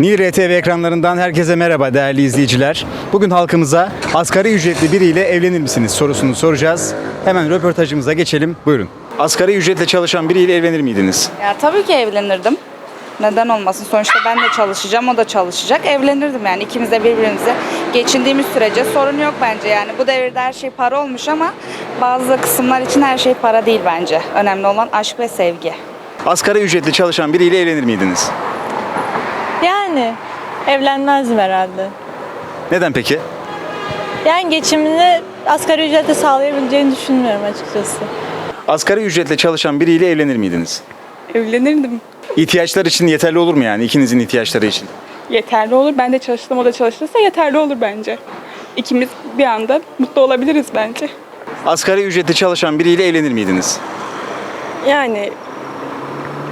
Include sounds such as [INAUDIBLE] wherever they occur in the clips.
Nil RTV ekranlarından herkese merhaba değerli izleyiciler. Bugün halkımıza asgari ücretli biriyle evlenir misiniz sorusunu soracağız. Hemen röportajımıza geçelim. Buyurun. Asgari ücretle çalışan biriyle evlenir miydiniz? Ya tabii ki evlenirdim. Neden olmasın? Sonuçta ben de çalışacağım, o da çalışacak. Evlenirdim yani ikimiz de birbirimize geçindiğimiz sürece sorun yok bence yani. Bu devirde her şey para olmuş ama bazı kısımlar için her şey para değil bence. Önemli olan aşk ve sevgi. Asgari ücretli çalışan biriyle evlenir miydiniz? Yani evlenmezdim herhalde. Neden peki? Yani geçimini asgari ücretle sağlayabileceğini düşünmüyorum açıkçası. Asgari ücretle çalışan biriyle evlenir miydiniz? Evlenirdim. İhtiyaçlar için yeterli olur mu yani ikinizin ihtiyaçları için? Yeterli olur. Ben de çalıştım, o da çalışırsa yeterli olur bence. İkimiz bir anda mutlu olabiliriz bence. Asgari ücretli çalışan biriyle evlenir miydiniz? Yani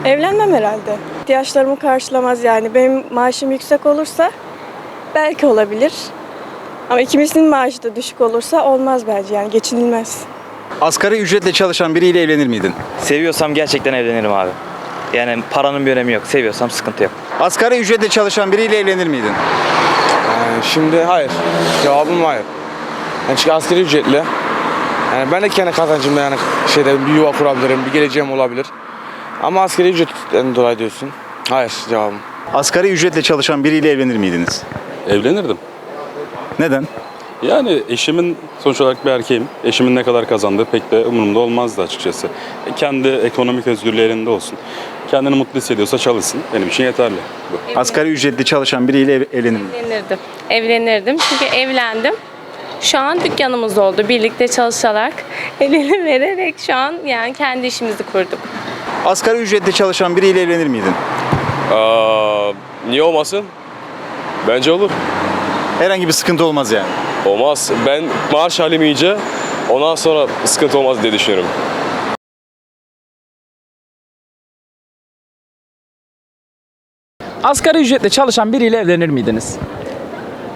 evlenmem herhalde. İhtiyaçlarımı karşılamaz yani. Benim maaşım yüksek olursa belki olabilir. Ama ikimizin maaşı da düşük olursa olmaz bence yani geçinilmez. Asgari ücretle çalışan biriyle evlenir miydin? Seviyorsam gerçekten evlenirim abi. Yani paranın bir önemi yok. Seviyorsam sıkıntı yok. Asgari ücretle çalışan biriyle evlenir miydin? Yani şimdi hayır. Cevabım hayır. Yani çünkü asgari ücretli. Yani ben de kendi kazancımla yani şeyde bir yuva kurabilirim, bir geleceğim olabilir. Ama asgari ücretten dolayı diyorsun. Hayır cevabım. Asgari ücretle çalışan biriyle evlenir miydiniz? Evlenirdim. Neden? Yani eşimin sonuç olarak bir erkeğim. Eşimin ne kadar kazandığı pek de umurumda olmazdı açıkçası. E, Kendi ekonomik özgürlüğü elinde olsun. Kendini mutlu hissediyorsa çalışsın. Benim için yeterli. Bu. Asgari ücretli çalışan biriyle ev- evlenir miydin? Evlenirdim. Evlenirdim çünkü evlendim. Şu an dükkanımız oldu. Birlikte çalışarak, [LAUGHS] el ele vererek şu an yani kendi işimizi kurduk. Asgari ücretle çalışan biriyle evlenir miydin? Aa, niye olmasın? Bence olur. Herhangi bir sıkıntı olmaz yani. Olmaz. Ben maaş halim iyice ondan sonra sıkıntı olmaz diye düşünüyorum. Asgari ücretle çalışan biriyle evlenir miydiniz?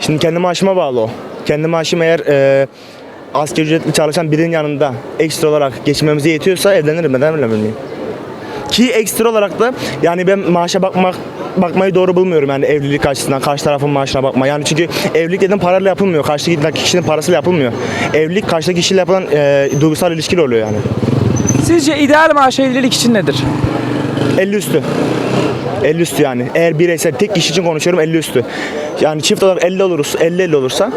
Şimdi kendi maaşıma bağlı o. Kendi maaşım eğer e, asgari ücretli çalışan birinin yanında ekstra olarak geçinmemize yetiyorsa evlenirim. Neden evlenmeyeyim? Ki ekstra olarak da yani ben maaşa bakmak bakmayı doğru bulmuyorum yani evlilik açısından karşı tarafın maaşına bakma. Yani çünkü evlilik dedim parayla yapılmıyor. Karşıdaki kişinin parasıyla yapılmıyor. Evlilik karşıdaki kişiyle yapılan e, duygusal ilişkiyle oluyor yani. Sizce ideal maaş evlilik için nedir? 50 üstü. 50 üstü yani. Eğer bireysel tek kişi için konuşuyorum 50 üstü. Yani çift olarak 50 olursa 50 50 olursa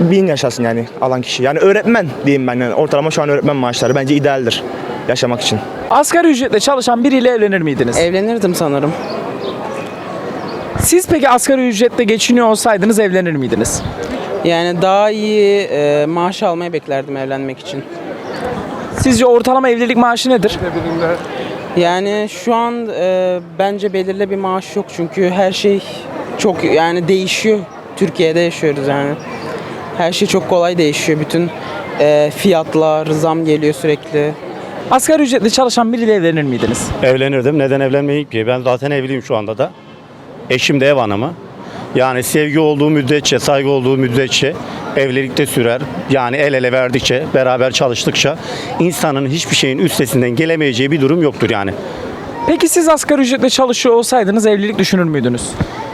bin yaşasın yani alan kişi. Yani öğretmen diyeyim ben yani. Ortalama şu an öğretmen maaşları bence idealdir yaşamak için. Asgari ücretle çalışan biriyle evlenir miydiniz? Evlenirdim sanırım. Siz peki asgari ücretle geçiniyor olsaydınız evlenir miydiniz? Yani daha iyi e, maaş almayı beklerdim evlenmek için. Sizce ortalama evlilik maaşı nedir? Yani şu an e, bence belirli bir maaş yok çünkü her şey çok yani değişiyor. Türkiye'de yaşıyoruz yani. Her şey çok kolay değişiyor. Bütün e, fiyatlar, zam geliyor sürekli. Asgari ücretle çalışan biriyle evlenir miydiniz? Evlenirdim. Neden evlenmeyeyim ki? Ben zaten evliyim şu anda da. Eşim de ev hanımı. Yani sevgi olduğu müddetçe, saygı olduğu müddetçe evlilikte sürer. Yani el ele verdikçe, beraber çalıştıkça insanın hiçbir şeyin üstesinden gelemeyeceği bir durum yoktur yani. Peki siz asgari ücretle çalışıyor olsaydınız evlilik düşünür müydünüz?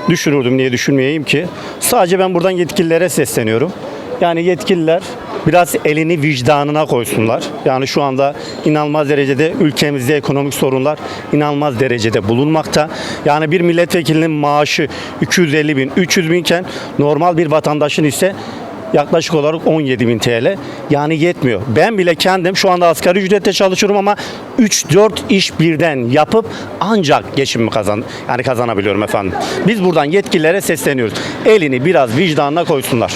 Düşünürdüm niye düşünmeyeyim ki? Sadece ben buradan yetkililere sesleniyorum. Yani yetkililer biraz elini vicdanına koysunlar. Yani şu anda inanılmaz derecede ülkemizde ekonomik sorunlar inanılmaz derecede bulunmakta. Yani bir milletvekilinin maaşı 250 bin, 300 binken normal bir vatandaşın ise yaklaşık olarak 17 bin TL. Yani yetmiyor. Ben bile kendim şu anda asgari ücretle çalışıyorum ama 3-4 iş birden yapıp ancak geçimimi kazan yani kazanabiliyorum efendim. Biz buradan yetkililere sesleniyoruz. Elini biraz vicdanına koysunlar.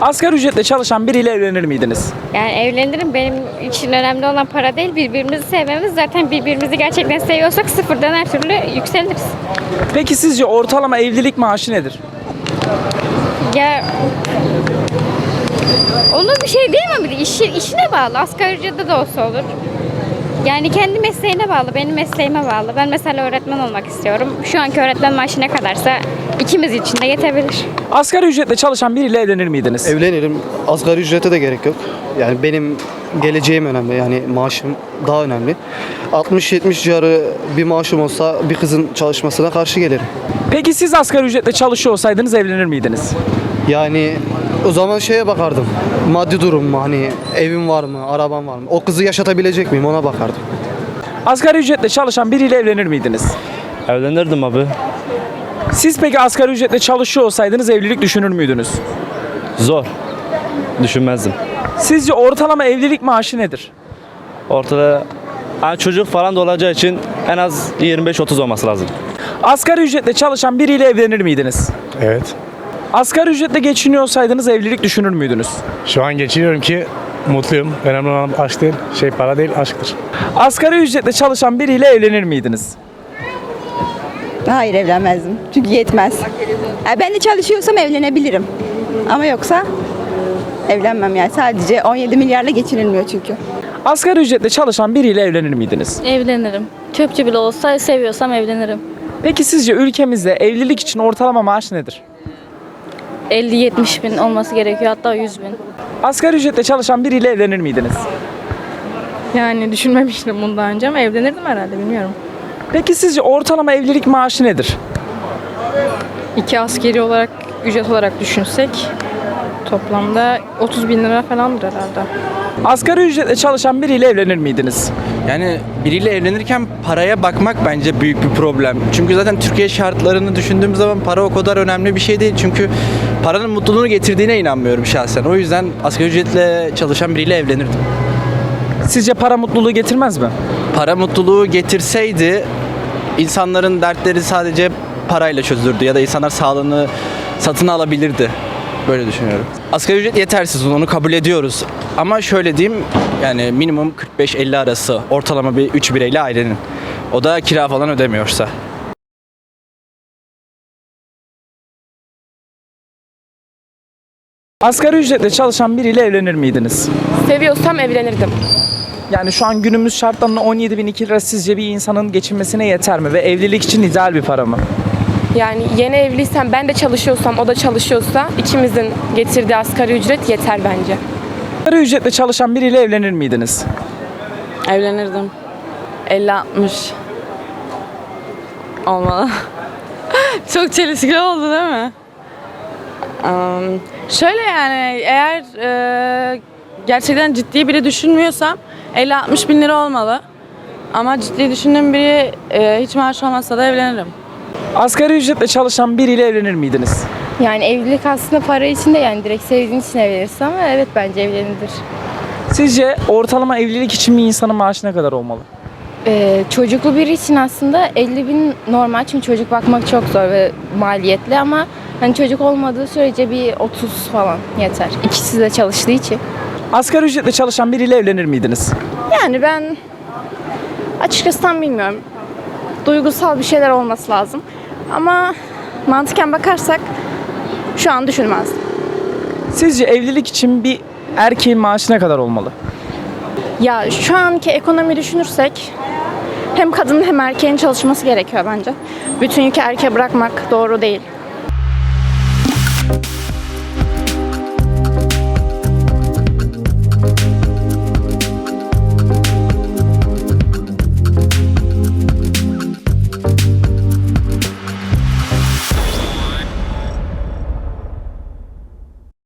Asgari ücretle çalışan biriyle evlenir miydiniz? Yani evlenirim. Benim için önemli olan para değil, birbirimizi sevmemiz. Zaten birbirimizi gerçekten seviyorsak sıfırdan her türlü yükseliriz. Peki sizce ortalama evlilik maaşı nedir? Ya onun bir şey diyemem işi, işine bağlı. Asgari ücrette de olsa olur. Yani kendi mesleğine bağlı, benim mesleğime bağlı. Ben mesela öğretmen olmak istiyorum. Şu anki öğretmen maaşı ne kadarsa ikimiz için de yetebilir. Asgari ücretle çalışan biriyle evlenir miydiniz? Evlenirim. Asgari ücrete de gerek yok. Yani benim geleceğim önemli. Yani maaşım daha önemli. 60-70 civarı bir maaşım olsa bir kızın çalışmasına karşı gelirim. Peki siz asgari ücretle çalışıyor olsaydınız evlenir miydiniz? Yani o zaman şeye bakardım. Maddi durum mu? Hani evim var mı? Arabam var mı? O kızı yaşatabilecek miyim? Ona bakardım. Asgari ücretle çalışan biriyle evlenir miydiniz? Evlenirdim abi. Siz peki asgari ücretle çalışıyor olsaydınız evlilik düşünür müydünüz? Zor. Düşünmezdim. Sizce ortalama evlilik maaşı nedir? Ortada yani çocuk falan da olacağı için en az 25-30 olması lazım. Asgari ücretle çalışan biriyle evlenir miydiniz? Evet. Asgari ücretle geçiniyor olsaydınız evlilik düşünür müydünüz? Şu an geçiniyorum ki mutluyum. Önemli olan aşk değil, şey para değil, aşktır. Asgari ücretle çalışan biriyle evlenir miydiniz? Hayır evlenmezdim. Çünkü yetmez. Yani ben de çalışıyorsam evlenebilirim. Ama yoksa evlenmem yani. Sadece 17 milyarla geçinilmiyor çünkü. Asgari ücretle çalışan biriyle evlenir miydiniz? Evlenirim. Çöpçü bile olsa seviyorsam evlenirim. Peki sizce ülkemizde evlilik için ortalama maaş nedir? 50-70 bin olması gerekiyor hatta 100 bin. Asgari ücretle çalışan biriyle evlenir miydiniz? Yani düşünmemiştim bundan önce ama evlenirdim herhalde bilmiyorum. Peki sizce ortalama evlilik maaşı nedir? İki askeri olarak ücret olarak düşünsek toplamda 30 bin lira falandır herhalde. Asgari ücretle çalışan biriyle evlenir miydiniz? Yani biriyle evlenirken paraya bakmak bence büyük bir problem. Çünkü zaten Türkiye şartlarını düşündüğüm zaman para o kadar önemli bir şey değil. Çünkü paranın mutluluğunu getirdiğine inanmıyorum şahsen. O yüzden asgari ücretle çalışan biriyle evlenirdim. Sizce para mutluluğu getirmez mi? Para mutluluğu getirseydi insanların dertleri sadece parayla çözülürdü ya da insanlar sağlığını satın alabilirdi. Böyle düşünüyorum. Asgari ücret yetersiz onu kabul ediyoruz. Ama şöyle diyeyim yani minimum 45-50 arası ortalama bir 3 bireyli ailenin. O da kira falan ödemiyorsa. Asgari ücretle çalışan biriyle evlenir miydiniz? Seviyorsam evlenirdim. Yani şu an günümüz şartlarında 17 bin lira sizce bir insanın geçinmesine yeter mi? Ve evlilik için ideal bir para mı? Yani yeni evliysem ben de çalışıyorsam o da çalışıyorsa ikimizin getirdiği asgari ücret yeter bence. Asgari ücretle çalışan biriyle evlenir miydiniz? Evlenirdim. 50-60 olmalı. [LAUGHS] Çok çelişkili oldu değil mi? Am, şöyle yani eğer e, gerçekten ciddi biri düşünmüyorsam 50-60 bin lira olmalı. Ama ciddi düşündüğüm biri e, hiç maaş olmazsa da evlenirim. Asgari ücretle çalışan biriyle evlenir miydiniz? Yani evlilik aslında para için de yani direkt sevdiğin için evlenirsin ama evet bence evlenilir. Sizce ortalama evlilik için bir insanın maaşı ne kadar olmalı? Ee, çocuklu biri için aslında 50 bin normal çünkü çocuk bakmak çok zor ve maliyetli ama hani çocuk olmadığı sürece bir 30 falan yeter. İkisi de çalıştığı için. Asgari ücretle çalışan biriyle evlenir miydiniz? Yani ben açıkçası tam bilmiyorum. Duygusal bir şeyler olması lazım. Ama mantıken bakarsak şu an düşünmezdim. Sizce evlilik için bir erkeğin maaşı ne kadar olmalı? Ya şu anki ekonomi düşünürsek hem kadının hem erkeğin çalışması gerekiyor bence. Bütün yükü erkeğe bırakmak doğru değil.